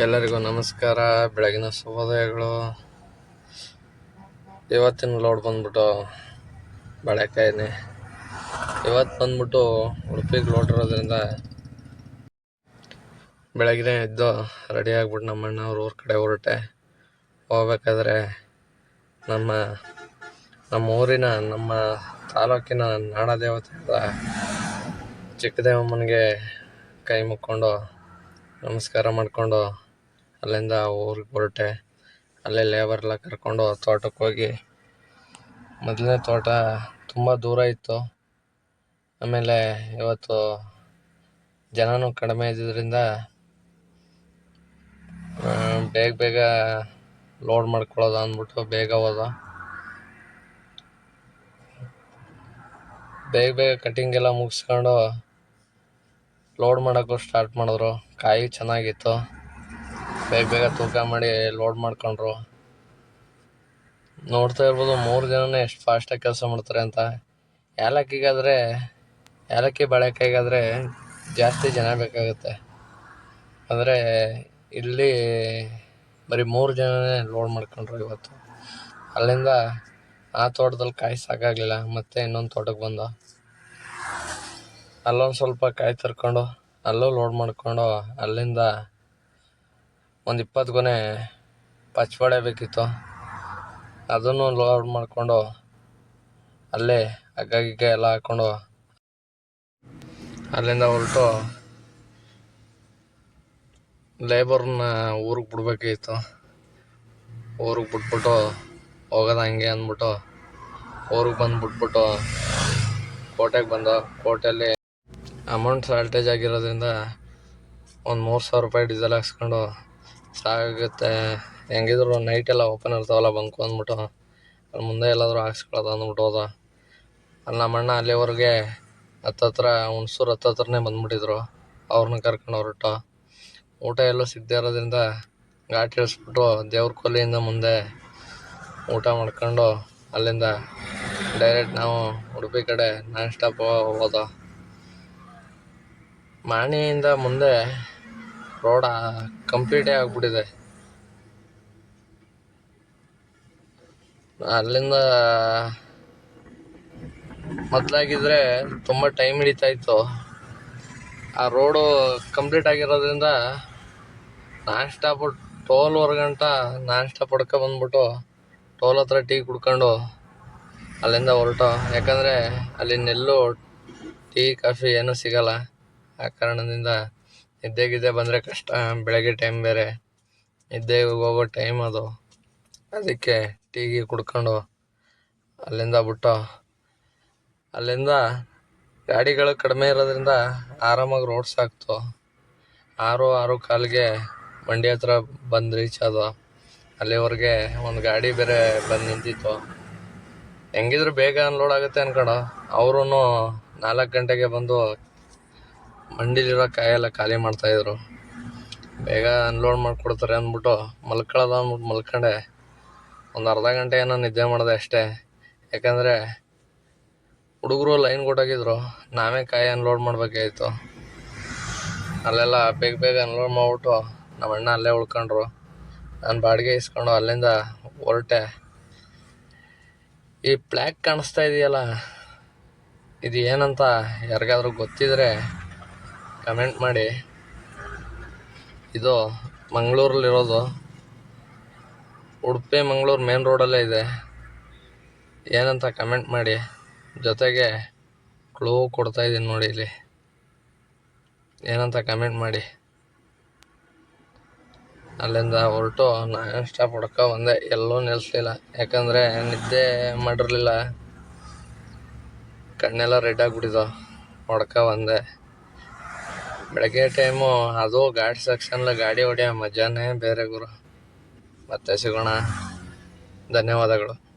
ಎಲ್ಲರಿಗೂ ನಮಸ್ಕಾರ. ಬೆಳಗಿನ ಶುಭೋದಯಗಳು. ಇವತ್ತಿನ ಲೋಡ್ ಬಂದ್ಬಿಟ್ಟು ಬಾಳೆಕಾಯಿನೇ. ಇವತ್ತು ಬಂದ್ಬಿಟ್ಟು ಉಡುಪಿಗೆ ಲೋಡ್ ಇರೋದ್ರಿಂದ ಬೆಳಗ್ಗೆ ಎದ್ದು ರೆಡಿ ಆಗ್ಬಿಟ್ಟು ನಮ್ಮ ಅಣ್ಣ ಅವ್ರ ಊರ ಕಡೆ ಹೊರಟೆ. ಹೋಗ್ಬೇಕಾದ್ರೆ ನಮ್ಮ ನಮ್ಮ ಊರಿನ, ನಮ್ಮ ತಾಲೂಕಿನ ನಾಡ ದೇವತೆಯಾದ ಚಿಕ್ಕದೇವಮ್ಮನಿಗೆ ಕೈ ಮುಕ್ಕೊಂಡು ನಮಸ್ಕಾರ ಮಾಡಿಕೊಂಡು ಅಲ್ಲಿಂದ ಊರಿಗೆ ಹೊರಟೆ. ಅಲ್ಲೇ ಲೇಬರ್ ಎಲ್ಲ ಕರ್ಕೊಂಡು ತೋಟಕ್ಕೆ ಹೋಗಿ. ಮೊದಲನೇ ತೋಟ ತುಂಬ ದೂರ ಇತ್ತು. ಆಮೇಲೆ ಇವತ್ತು ಜನನೂ ಕಡಿಮೆ ಇದ್ದಿದ್ದರಿಂದ ಬೇಗ ಬೇಗ ಲೋಡ್ ಮಾಡ್ಕೊಳ್ಳೋದು ಅಂದ್ಬಿಟ್ಟು ಬೇಗ ಹೋದ. ಬೇಗ ಬೇಗ ಕಟಿಂಗ್ ಎಲ್ಲ ಮುಗಿಸ್ಕೊಂಡು ಲೋಡ್ ಮಾಡೋಕ್ಕೂ ಸ್ಟಾರ್ಟ್ ಮಾಡಿದ್ರು. ಕಾಯಿ ಚೆನ್ನಾಗಿತ್ತು. ಬೇಗ ಬೇಗ ತೂಕ ಮಾಡಿ ಲೋಡ್ ಮಾಡ್ಕೊಂಡ್ರು. ನೋಡ್ತಾ ಇರ್ಬೋದು, ಮೂರು ಜನನೇ ಎಷ್ಟು ಫಾಸ್ಟಾಗಿ ಕೆಲಸ ಮಾಡ್ತಾರೆ ಅಂತ. ಏಲಕ್ಕಿಗಾದರೆ ಏಲಕ್ಕಿ ಬಾಳೆಕಾಯಿಗಾದರೆ ಜಾಸ್ತಿ ಜನ ಬೇಕಾಗುತ್ತೆ. ಅಂದರೆ ಇಲ್ಲಿ ಬರೀ ಮೂರು ಜನನೇ ಲೋಡ್ ಮಾಡ್ಕೊಂಡ್ರು ಇವತ್ತು. ಅಲ್ಲಿಂದ ಆ ತೋಟದಲ್ಲಿ ಕಾಯಿ ಸಾಕಾಗಲಿಲ್ಲ, ಮತ್ತೆ ಇನ್ನೊಂದು ತೋಟಕ್ಕೆ ಬಂದ. ಅಲ್ಲೊಂದು ಸ್ವಲ್ಪ ಕಾಯಿ ತರ್ಕೊಂಡು, ಅಲ್ಲೂ ಲೋಡ್ ಮಾಡ್ಕೊಂಡು ಅಲ್ಲಿಂದ ಒಂದು ಇಪ್ಪತ್ತು ಗೊನೆ ಪಚ್ಚಬಾಳೆ ಬೇಕಿತ್ತು. ಅದನ್ನು ಲೋಡ್ ಮಾಡಿಕೊಂಡು ಅಲ್ಲೇ ಹಗ್ಗ ಗಿಗ್ಗ ಎಲ್ಲ ಹಾಕ್ಕೊಂಡು ಅಲ್ಲಿಂದ ಹೊರಟು ಲೇಬರ್ನ ಊರಿಗೆ ಬಿಡ್ಬೇಕಾಗಿತ್ತು. ಊರಿಗೆ ಬಿಟ್ಬಿಟ್ಟು ಹೋಗೋದು ಹಂಗೆ ಅಂದ್ಬಿಟ್ಟು ಊರಿಗೆ ಬಂದು ಬಿಟ್ಬಿಟ್ಟು ಕೋಟೆಗೆ ಬಂದ. ಕೋಟೆಯಲ್ಲಿ ಅಮೌಂಟ್ ಶಾರ್ಟೇಜ್ ಆಗಿರೋದ್ರಿಂದ ಒಂದು ಮೂರು ಸಾವಿರ ರೂಪಾಯಿ ಡೀಸೆಲ್ ಹಾಕ್ಸ್ಕೊಂಡು ಸಾಕಾಗುತ್ತೆ. ಹೆಂಗಿದ್ರು ನೈಟ್ ಎಲ್ಲ ಓಪನ್ ಇರ್ತಾವಲ್ಲ ಬಂಕು ಅಂದ್ಬಿಟ್ಟು ಅಲ್ಲಿ ಮುಂದೆ ಎಲ್ಲಾದರೂ ಹಾಕ್ಸ್ಕೊಳ್ಳೋದು ಅಂದ್ಬಿಟ್ಟು ಹೋದ ಅಲ್ಲಿ ನಮ್ಮ ಅಣ್ಣ ಅಲ್ಲಿವರೆಗೆ ಹತ್ತತ್ರ ಹುಣ್ಸೂರು ಹತ್ತತ್ರನೇ ಬಂದ್ಬಿಟ್ಟಿದ್ರು. ಅವ್ರನ್ನ ಕರ್ಕೊಂಡು ಹೊರಟು. ಊಟ ಎಲ್ಲೂ ಸಿಗದೆ ಇರೋದ್ರಿಂದ ಘಾಟ್ ಇಳಿಸ್ಬಿಟ್ಟು ದೇವ್ರ ಕೊಲೆಯಿಂದ ಮುಂದೆ ಊಟ ಮಾಡ್ಕೊಂಡು ಅಲ್ಲಿಂದ ಡೈರೆಕ್ಟ್ ನಾವು ಉಡುಪಿ ಕಡೆ ನಾನ್ ಸ್ಟಾಪ್ ಹೋದ ಮಾಣಿಯಿಂದ ಮುಂದೆ ರೋಡ ಕಂಪ್ಲೀಟೇ ಆಗ್ಬಿಟ್ಟಿದೆ. ಅಲ್ಲಿಂದ ಮೊದಲಾಗಿದ್ರೆ ತುಂಬ ಟೈಮ್ ಹಿಡಿತಾ ಇತ್ತು. ಆ ರೋಡು ಕಂಪ್ಲೀಟ್ ಆಗಿರೋದ್ರಿಂದ ನಾನ್ ಸ್ಟಾಪ್ ಟೋಲ್ವರೆಗಂಟ ನಾನ್ ಸ್ಟಾಪ್ ಹೊಡ್ಕೊ ಬಂದ್ಬಿಟ್ಟು ಟೋಲ್ ಹತ್ರ ಟೀ ಕುಡ್ಕೊಂಡು ಅಲ್ಲಿಂದ ಹೊರಟು. ಯಾಕಂದರೆ ಅಲ್ಲಿ ನೆಲ್ಲು ಟೀ ಕಾಫಿ ಏನೂ ಸಿಗಲ್ಲ. ಆ ಕಾರಣದಿಂದ ನಿದ್ದೆ ಗಿದ್ದೆ ಬಂದರೆ ಕಷ್ಟ. ಬೆಳಗ್ಗೆ ಟೈಮ್ ಬೇರೆ. ನಿದ್ದೆ ಹೋಗೋ ಟೈಮ್ ಅದು. ಅದಕ್ಕೆ ಟೀ ಗೀ ಕುಡ್ಕೊಂಡು ಅಲ್ಲಿಂದ ಬಿಟ್ಟು ಅಲ್ಲಿಂದ ಗಾಡಿಗಳು ಕಡಿಮೆ ಇರೋದ್ರಿಂದ ಆರಾಮಾಗಿ ರೋಡ್ ಸಾಕ್ತು ಆರು ಆರು ಕಾಲಿಗೆ ಮಂಡಿ ಹತ್ರ ಬಂದು ರೀಚ್ ಆದ ಅಲ್ಲಿವರೆಗೆ ಒಂದು ಗಾಡಿ ಬೇರೆ ಬಂದು ನಿಂತಿತ್ತು. ಹೆಂಗಿದ್ರು ಬೇಗ ಅನ್ಲೋಡ್ ಆಗುತ್ತೆ ಅನ್ಕೊಂಡು ಅವರು ನಾಲ್ಕು ಗಂಟೆಗೆ ಬಂದು ಮಂಡಿಲಿರೋ ಕಾಯೆಲ್ಲ ಖಾಲಿ ಮಾಡ್ತಾಯಿದ್ರು. ಬೇಗ ಅನ್ಲೋಡ್ ಮಾಡಿಕೊಡ್ತಾರೆ ಅಂದ್ಬಿಟ್ಟು ಮಲ್ಕೊಳ್ಳೋದು ಅಂದ್ಬಿಟ್ಟು ಮಲ್ಕೊಂಡೆ. ಒಂದು ಅರ್ಧ ಗಂಟೆ ಏನೋ ನಿದ್ದೆ ಮಾಡಿದೆ ಅಷ್ಟೇ. ಯಾಕಂದರೆ ಹುಡುಗರು ಲೈನ್ ಕೊಟ್ಟೋಗಿದ್ರು ನಾವೇ ಕಾಯಿ ಅನ್ಲೋಡ್ ಮಾಡಬೇಕಾಗಿತ್ತು ಅಲ್ಲೆಲ್ಲ ಬೇಗ ಬೇಗ ಅನ್ಲೋಡ್ ಮಾಡಿಬಿಟ್ಟು ನಮ್ಮ ಅಣ್ಣ ಅಲ್ಲೇ ಉಳ್ಕೊಂಡ್ರು. ನಾನು ಬಾಡಿಗೆ ಇಸ್ಕೊಂಡು ಅಲ್ಲಿಂದ ಹೊರಟೆ. ಈ ಪ್ಲ್ಯಾಕ್ ಕಾಣಿಸ್ತಾ ಇದೆಯಲ್ಲ? ಇದು ಏನಂತ ಯಾರಿಗಾದ್ರೂ ಗೊತ್ತಿದ್ರೆ ಕಮೆಂಟ್ ಮಾಡಿ. ಇದು ಮಂಗಳೂರಲ್ಲಿರೋದು. ಉಡುಪಿ ಮಂಗಳೂರು ಮೇನ್ ರೋಡಲ್ಲೇ ಇದೆ. ಏನಂತ ಕಮೆಂಟ್ ಮಾಡಿ. ಜೊತೆಗೆ ಕ್ಲೂ ಕೊಡ್ತಾ ಇದ್ದೀನಿ ನೋಡಿ ಇಲ್ಲಿ. ಏನಂತ ಕಮೆಂಟ್ ಮಾಡಿ. ಅಲ್ಲಿಂದ ಹೊರಟು ನಾನು ಸ್ಟಾಪ್ ಹೊಡ್ಕೊ ಬಂದೆ. ಎಲ್ಲೂ ನಿಲ್ಲಿಸ್ಲಿಲ್ಲ ಯಾಕಂದರೆ ನಿದ್ದೆ ಮಾಡಿರಲಿಲ್ಲ. ಕಣ್ಣೆಲ್ಲ ರೆಡ್ ಆಗಿಬಿಟ್ಟಿದ್ದು ಹೊಡ್ಕೊ ಬಂದೆ. ಬೆಳಗ್ಗೆ ಟೈಮು ಅದು ಗಾಡಿ ಸೆಕ್ಷನ್ಲ ಗಾಡಿ ಹೊಡೆಯೋ ಮಜಾನೇ ಬೇರೆ ಗುರು. ಮತ್ತೆ ಸಿಗೋಣ. ಧನ್ಯವಾದಗಳು.